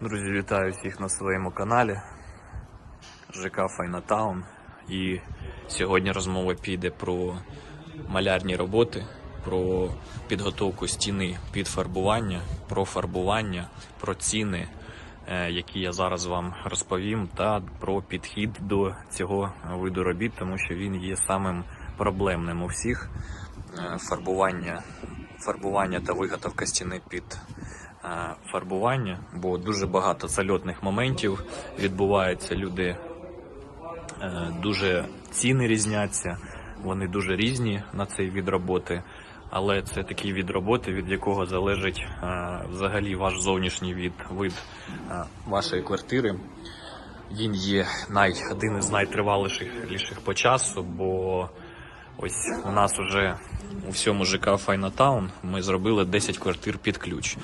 Друзі, вітаю всіх на своєму каналі ЖК Файнатаун. І сьогодні розмова піде про малярні роботи, про підготовку стіни під фарбування, про фарбування, про ціни, е, які я зараз вам розповім, та про підхід до цього виду робіт, тому що він є самим проблемним у всіх. Е, Фарбування, фарбування та виготовка стіни під фарбування, бо дуже багато зальотних моментів відбувається. Люди е, дуже ціни різняться, вони дуже різні на цей від роботи. Але це такий від роботи, від якого залежить е, взагалі ваш зовнішній від, вид е, вашої квартири. Він є най, один із найтриваліших по часу, бо ось у нас уже у всьому ЖК Файнатаун ми зробили 10 квартир під ключ.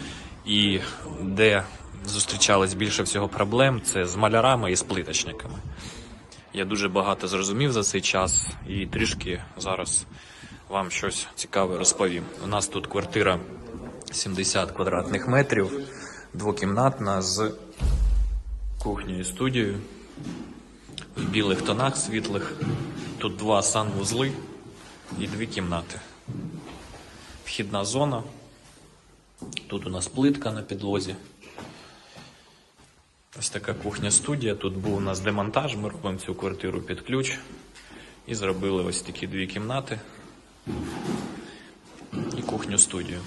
І де зустрічались більше всього проблем, це з малярами і з плиточниками. Я дуже багато зрозумів за цей час і трішки зараз вам щось цікаве розповім. У нас тут квартира 70 квадратних метрів, двокімнатна з кухнею і студією в білих тонах світлих. Тут два санвузли і дві кімнати. Вхідна зона. Тут у нас плитка на підлозі. Ось така кухня-студія. Тут був у нас демонтаж. Ми робимо цю квартиру під ключ. І зробили ось такі дві кімнати і кухню-студію.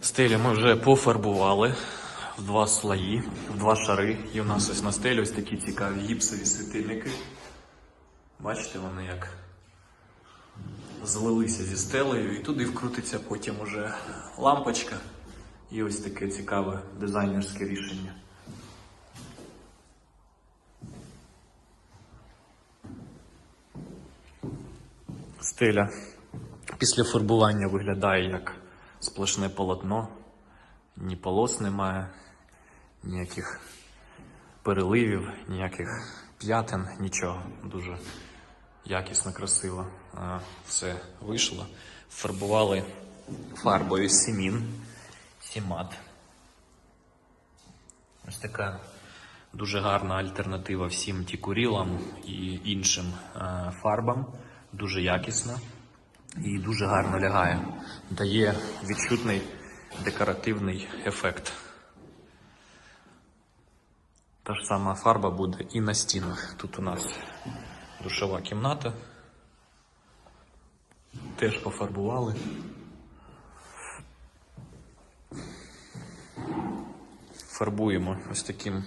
Стелі ми вже пофарбували в два слої, в два шари. І у нас ось на стелі ось такі цікаві гіпсові світильники. Бачите, вони як злилися зі стелею, і туди вкрутиться потім уже лампочка. І ось таке цікаве дизайнерське рішення. Стеля після фарбування виглядає як сплошне полотно. Ні полос немає, ніяких переливів, ніяких п'ятин, нічого. Дуже якісно, красиво все вийшло. Фарбували фарбою Сімін, Сімат. Ось така дуже гарна альтернатива всім тікурілам і іншим е, фарбам. Дуже якісна і дуже гарно лягає. Дає відчутний декоративний ефект. Та ж сама фарба буде і на стінах. Тут у нас душова кімната. Теж пофарбували. Фарбуємо ось таким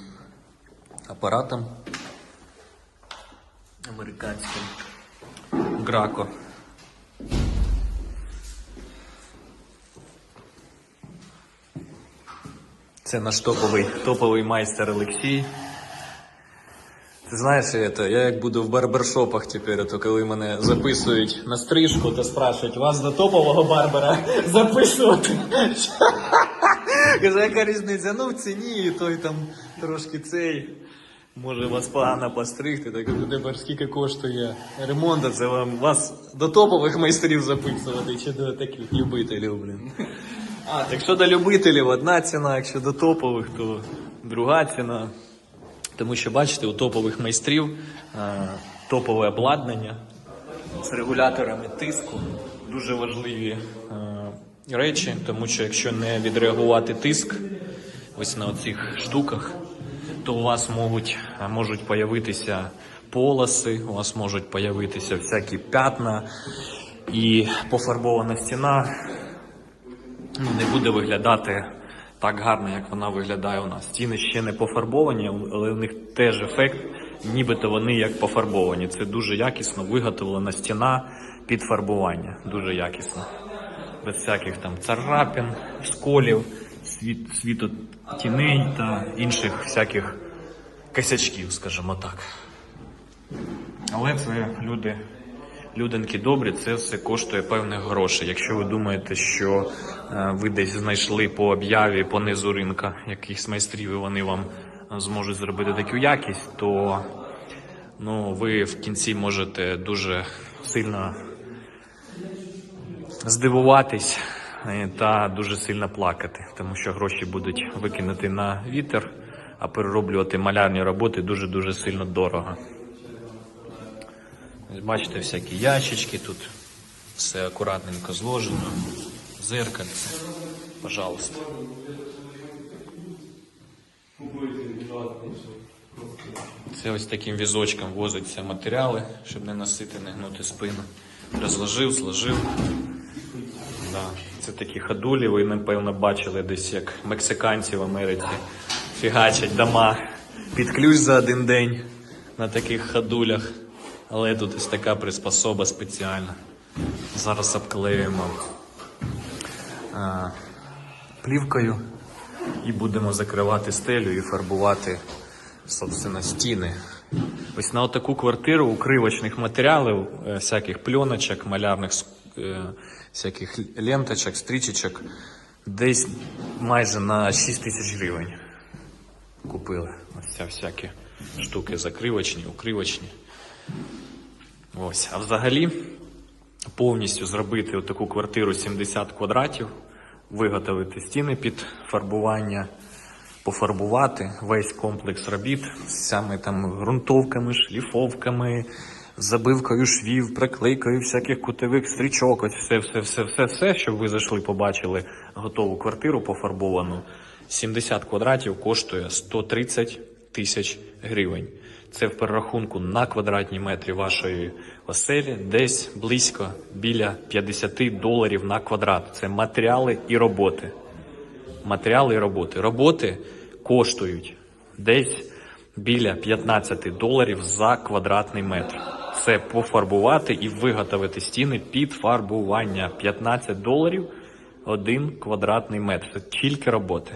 апаратом американським Грако. Це наш топовий, топовий майстер Олексій. Ти знаєш, это, я як буду в барбершопах тепер, то коли мене записують на стрижку, то спрашують, вас до топового барбера записувати. Каже, яка різниця? Ну в ціні, той там трошки цей. Може вас погано постригти, так тепер скільки коштує ремонт, це вам вас до топових майстрів записувати, чи до таких любителів, блін. А, так що до любителів одна ціна, якщо до топових, то друга ціна. Тому що бачите, у топових майстрів е, топове обладнання з регуляторами тиску. Дуже важливі е, речі, тому що якщо не відреагувати тиск ось на оцих штуках, то у вас можуть, е, можуть появитися полоси, у вас можуть появитися всякі п'ятна і пофарбована стіна ну, не буде виглядати так гарно, як вона виглядає у нас. Стіни ще не пофарбовані, але у них теж ефект, нібито вони як пофарбовані. Це дуже якісно виготовлена стіна під фарбування. Дуже якісно. Без всяких там царапин, сколів, світ, світотіней та інших всяких косячків, скажімо так. Але це люди, люденьки добрі, це все коштує певних грошей. Якщо ви думаєте, що е, ви десь знайшли по об'яві, по низу ринка якихось майстрів, і вони вам е, зможуть зробити таку якість, то ну, ви в кінці можете дуже сильно здивуватись, е, та дуже сильно плакати, тому що гроші будуть викинути на вітер, а перероблювати малярні роботи дуже-дуже сильно дорого. Бачите, всякі ящички тут, все акуратненько зложено, зеркальце, пожалуйста. Це ось таким візочком возиться матеріали, щоб не носити, не гнути спину. Розложив, сложив. Да. Це такі ходулі, ви напевно бачили десь як мексиканці в Америці фігачать дома під ключ за один день на таких ходулях. Але тут ось така приспособа спеціальна. Зараз обклеюємо а, плівкою і будемо закривати стелю і фарбувати собственно, стіни. Ось на таку квартиру укривочних матеріалів, е, всяких пленочок, малярних е, всяких ленточок, стрічечок, десь майже на 6 тисяч гривень купили. Ось ця всякі штуки закривочні, укривочні. Ось. А взагалі повністю зробити таку квартиру 70 квадратів, виготовити стіни під фарбування, пофарбувати весь комплекс робіт з саме там ґрунтовками, шліфовками, забивкою швів, приклейкою всяких кутових стрічок, ось все, все, все, все, все, щоб ви зайшли, побачили готову квартиру пофарбовану. 70 квадратів коштує 130 тисяч гривень. Це в перерахунку на квадратні метрі вашої оселі десь близько біля 50 доларів на квадрат. Це матеріали і роботи. Матеріали і роботи. Роботи коштують десь біля 15 доларів за квадратний метр. Це пофарбувати і виготовити стіни під фарбування. 15 доларів один квадратний метр. Це тільки роботи.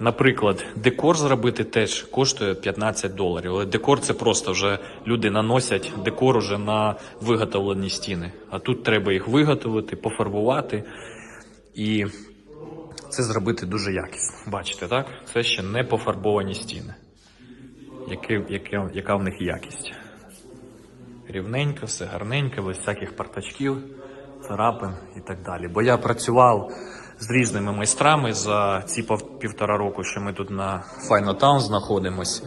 Наприклад, декор зробити теж коштує 15 доларів. Але декор це просто вже люди наносять декор уже на виготовлені стіни. А тут треба їх виготовити, пофарбувати і це зробити дуже якісно. Бачите, так? Це ще не пофарбовані стіни. Яке, яке, яка в них якість? Рівненько, все гарненько, без всяких партачків, царапин і так далі. Бо я працював з різними майстрами за ці півтора року, що ми тут на Town знаходимось.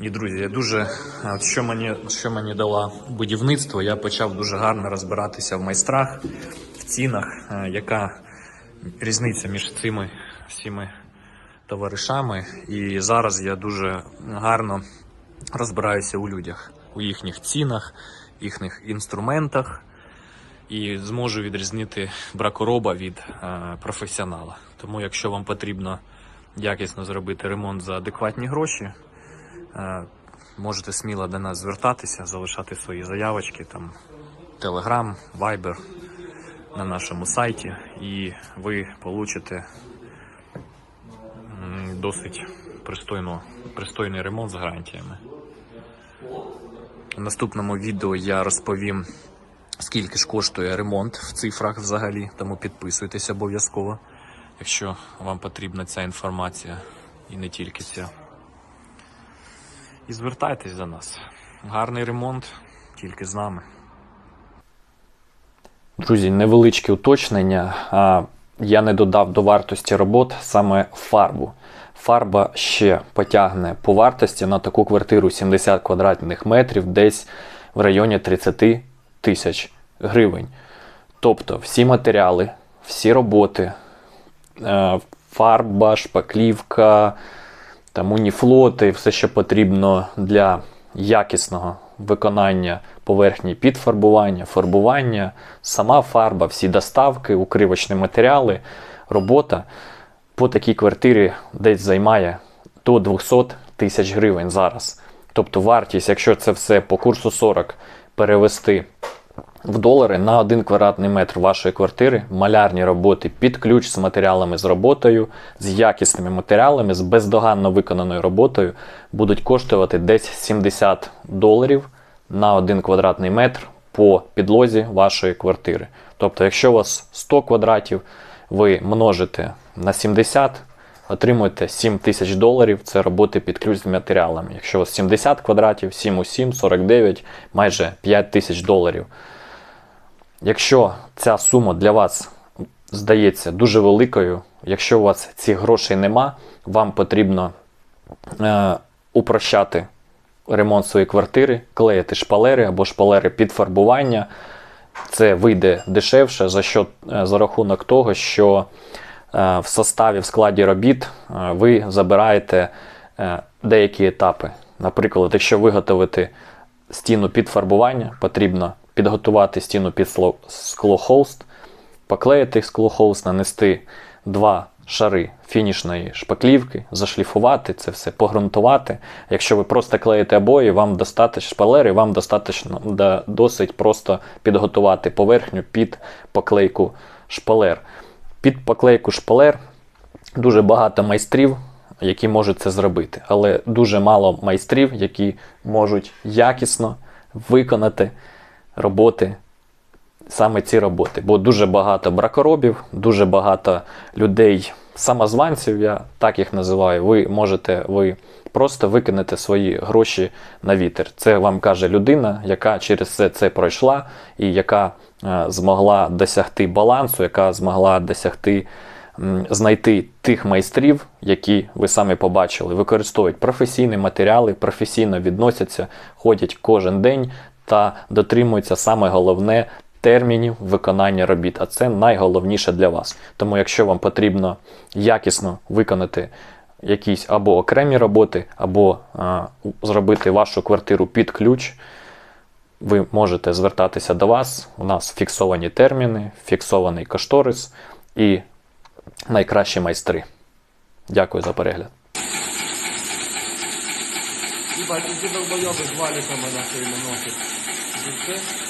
І друзі, я дуже от що мені, що мені дало будівництво, я почав дуже гарно розбиратися в майстрах, в цінах, яка різниця між цими всіми товаришами. І зараз я дуже гарно розбираюся у людях, у їхніх цінах, їхніх інструментах і зможу відрізнити бракороба від е, професіонала. Тому, якщо вам потрібно якісно зробити ремонт за адекватні гроші, е, можете сміло до нас звертатися, залишати свої заявочки там Telegram, Viber на нашому сайті, і ви получите досить пристойно, пристойний ремонт з гарантіями. В наступному відео я розповім, скільки ж коштує ремонт в цифрах взагалі, тому підписуйтесь обов'язково, якщо вам потрібна ця інформація і не тільки ця. І звертайтесь до нас. Гарний ремонт тільки з нами. Друзі, невеличке уточнення. Я не додав до вартості робот саме фарбу. Фарба ще потягне по вартості на таку квартиру 70 квадратних метрів десь в районі 30 тисяч гривень. Тобто всі матеріали, всі роботи, е, фарба, шпаклівка, там уніфлоти, все, що потрібно для якісного виконання поверхні підфарбування, фарбування, сама фарба, всі доставки, укривочні матеріали, робота по такій квартирі десь займає до 200 тисяч гривень зараз. Тобто вартість, якщо це все по курсу 40 перевести в долари на 1 квадратний метр вашої квартири, малярні роботи під ключ з матеріалами з роботою, з якісними матеріалами, з бездоганно виконаною роботою будуть коштувати десь 70 доларів на 1 квадратний метр по підлозі вашої квартири. Тобто, якщо у вас 100 квадратів, ви множите на 70, отримуєте 7 тисяч доларів. Це роботи під ключ з матеріалами. Якщо у вас 70 квадратів, 7 у 7, 49, майже 5 тисяч доларів. Якщо ця сума для вас здається дуже великою. Якщо у вас цих грошей нема, вам потрібно е, упрощати ремонт своєї квартири, клеїти шпалери або шпалери під фарбування. Це вийде дешевше за, що, е, за рахунок того, що е, в составі, в складі робіт е, ви забираєте деякі етапи. Наприклад, якщо виготовити стіну під фарбування, потрібно підготувати стіну під склохолст, поклеїти склохолст, нанести два шари фінішної шпаклівки, зашліфувати це все, погрунтувати. Якщо ви просто клеїте обої, вам достатньо шпалери, вам достатньо да, досить просто підготувати поверхню під поклейку шпалер. Під поклейку шпалер дуже багато майстрів, які можуть це зробити, але дуже мало майстрів, які можуть якісно виконати роботи саме ці роботи. Бо дуже багато бракоробів, дуже багато людей, самозванців, я так їх називаю. Ви можете ви просто викинете свої гроші на вітер. Це вам каже людина, яка через все це пройшла і яка е, змогла досягти балансу, яка змогла досягти. Знайти тих майстрів, які ви самі побачили, використовують професійні матеріали, професійно відносяться, ходять кожен день та дотримуються саме головне термінів виконання робіт. А це найголовніше для вас. Тому, якщо вам потрібно якісно виконати якісь або окремі роботи, або а, зробити вашу квартиру під ключ, ви можете звертатися до вас. У нас фіксовані терміни, фіксований кошторис і найкращі майстри. Дякую за перегляд. Ебать, эти долбоебы с валиком нахуй наносят. Жильцы.